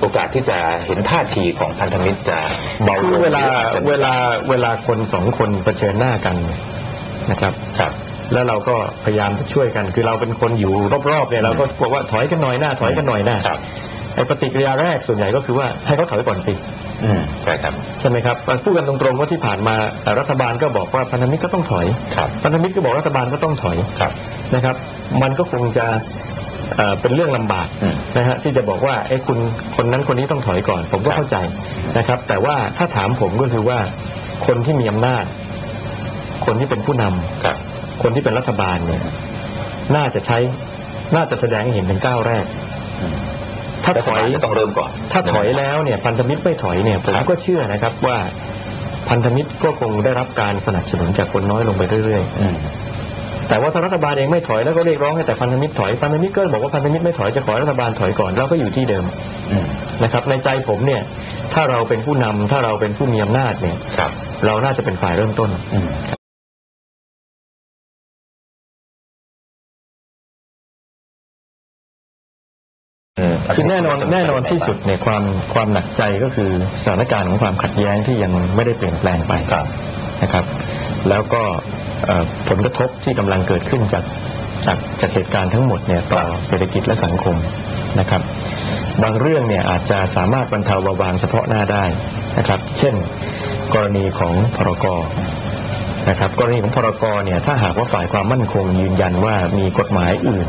โอกาสที่จะเห็นท่าทีของพันธมิตรจะเบาคืลองเวลาหรืออจจะเวลาเวลาคนสองคนเผชิญหน้ากันนะครับครับ แล้วเราก็พยายามจะช่วยกัน คือเราเป็นคนอยู่รอบๆเนี่ยเราก็บอกว่าถอยกันหน่อยหน้าถอยกันหน่อยหน้าครับไอ้ปฏิกิริยาแรกส่วนใหญ่ก็คือว่าให้เขาถอยก่อนสิอืมใช่ครับใช่ไหมครับพูดกันตรงๆว่าที่ผ่านมาเอ่อรัฐบาลก็บอกว่าพันธมิตรก็ต้องถอยครับพันธมิตรก็บอกรัฐบาลก็ต้องถอยครับนะครับ มันก็คงจะ เอ่อเป็นเรื่องลำบากอืมนะฮะที่จะบอกว่าไอ้คุณคนนั้นคนนี้ต้องถอยก่อน ผมก็ครับเข้าใจนะครับ แต่ว่าถ้าถามผมก็คือว่าคนที่มีอำนาจ คนที่เป็นผู้นำครับ คนที่เป็นรัฐบาลเนี่ยน่าจะใช้น่าจะแสดงให้เห็นเป็นก้าวแรกอืมถ้าถอยรัฐบลจะต้องเริ่มก่อน ถ้าถอยแล้วเนี่ย พันธมิตรไม่ถอยเนี่ยผมครับก็เชื่อนะครับว่าพันธมิตรก็คงได้รับการสนับสนุนจากคนน้อยลงไปเรื่อยอืมๆ แต่ว่าถ้ารัฐบาลเองไม่ถอยแล้วก็เรียกร้องให้แต่พันธมิตรถอยพันธมิตรก็บอกว่าพันธมิตรไม่ถอยจะขอให้รัฐบาลถอยก่อนเราก็อยู่ที่เดิมอืมนะครับในใจผมเนี่ยถ้าเราเป็นผู้นำถ้าเราเป็นผู้มีอำนาจเนี่ยครับเราน่าจะเป็นฝ่ายเริ่มต้นอืมอืมคือแน่นอนแน่นอนที่สุดเนี่ยความความหนักใจก็คือสถานการณ์ของความขัดแย้งที่ยังไม่ได้เปลี่ยนแปลงไปครับนะครับ แล้วก็เอ่อผลกระทบที่กำลังเกิดขึ้นจากจากจากเหตุการณ์ทั้งหมดเนี่ยต่อเศรษฐกิจและสังคมนะครับ บางเรื่องเนี่ยอาจจะสามารถบรรเทาเบาบางเฉพาะหน้าได้นะครับ เช่น กรณีของพรกนะครับกรณีของพรกเนี่ยถ้าหากว่าฝ่ายความมั่นคงยืนยันว่ามีกฎหมายอื่น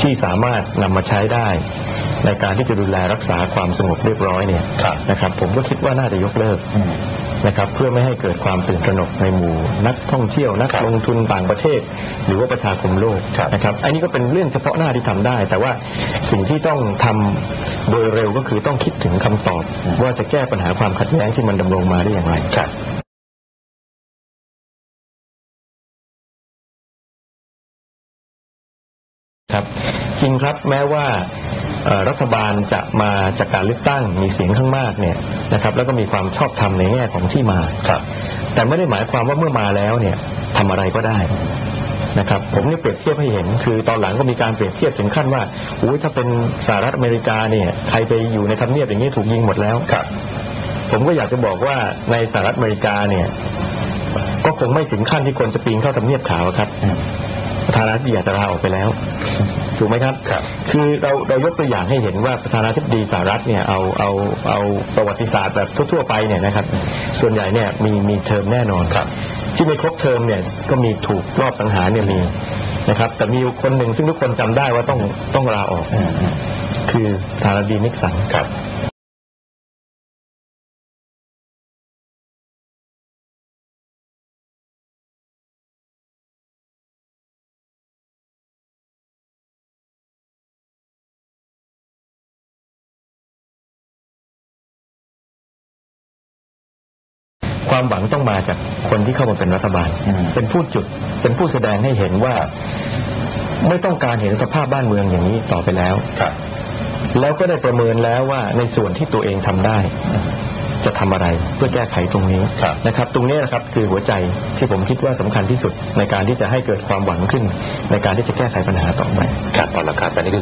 ที่สามารถนำมาใช้ได้ ในการที่จะดูแลรักษาความสงบเรียบร้อยเนี่ยครับนะครับผมก็คิดว่าน่าจะยกเลิกอืมนะครับเพื่อไม่ให้เกิดความตื่นตระหนกในหมู่ นักท่องเที่ยวนักครับลงทุนต่างประเทศ หรือว่าประชาคมโลกครับนะครับอันนี้ก็เป็นเรื่องเฉพาะหน้าที่ทำได้ แต่ว่าสิ่งที่ต้องทำโดยเร็วก็คือต้องคิดถึงคำตอบ ว่าจะแก้ปัญหาความขัดแย้งที่มันดำรงมาได้อย่างไรครับครับ จริงครับแม้ว่าเอ่อรัฐบาลจะมาจากการเลือกตั้งมีเสียงข้างมากเนี่ยนะครับแล้วก็มีความชอบธรรมในแง่ของที่มาครับแต่ไม่ได้หมายความว่าเมื่อมาแล้วเนี่ยทำอะไรก็ได้นะครับผมเนี่ยเปรียบเทียบให้เห็น คือตอนหลังก็มีการเปรียบเทียบถึงขั้นว่าอุ้ยถ้าเป็นสหรัฐอเมริกาเนี่ยใครไปอยู่ในทำเนียบอย่างนี้ถูกยิงหมดแล้วครับ ผมก็อยากจะบอกว่าในสหรัฐอเมริกาเนี่ยก็คงไม่ถึงขั้นที่คนจะปีนเข้าทำเนียบขาวครับอืม ประธานาธิบดีอาจจะลาออกไปแล้ว ถูกไหมครับครับ คือเราเรายกตัวอย่างให้เห็นว่าประธานาธิบดีสหรัฐเนี่ยเอาเอาเอาประวัติศาสตร์แบบทั่วๆไปเนี่ยนะครับ ส่วนใหญ่เนี่ยมีมีเทอมแน่นอนครับ ที่ไม่ครบเทอมเนี่ยก็มีถูกรอบสังหารเนี่ยมีนะครับ แต่มีอยู่คนหนึ่งซึ่งทุกคนจำได้ว่าต้องต้องลาออกอืมอืมคือทาราดีนิกสันครับ ความหวังต้องมาจากคนที่เข้ามาเป็นรัฐบาลอืมเป็นผู้จุด เป็นผู้แสดงให้เห็นว่า ไม่ต้องการเห็นสภาพบ้านเมืองอย่างนี้ต่อไปแล้วครับแล้วก็ได้ประเมินแล้วว่าในส่วนที่ตัวเองทำได้ จะทำอะไรเพื่อแก้ไขตรงนี้ครับนะครับ ตรงนี้นะครับคือหัวใจที่ผมคิดว่าสำคัญที่สุดในการที่จะให้เกิดความหวังขึ้น ในการที่จะแก้ไขปัญหาต่อไปครับเอาละครับอันนี้ก็คือ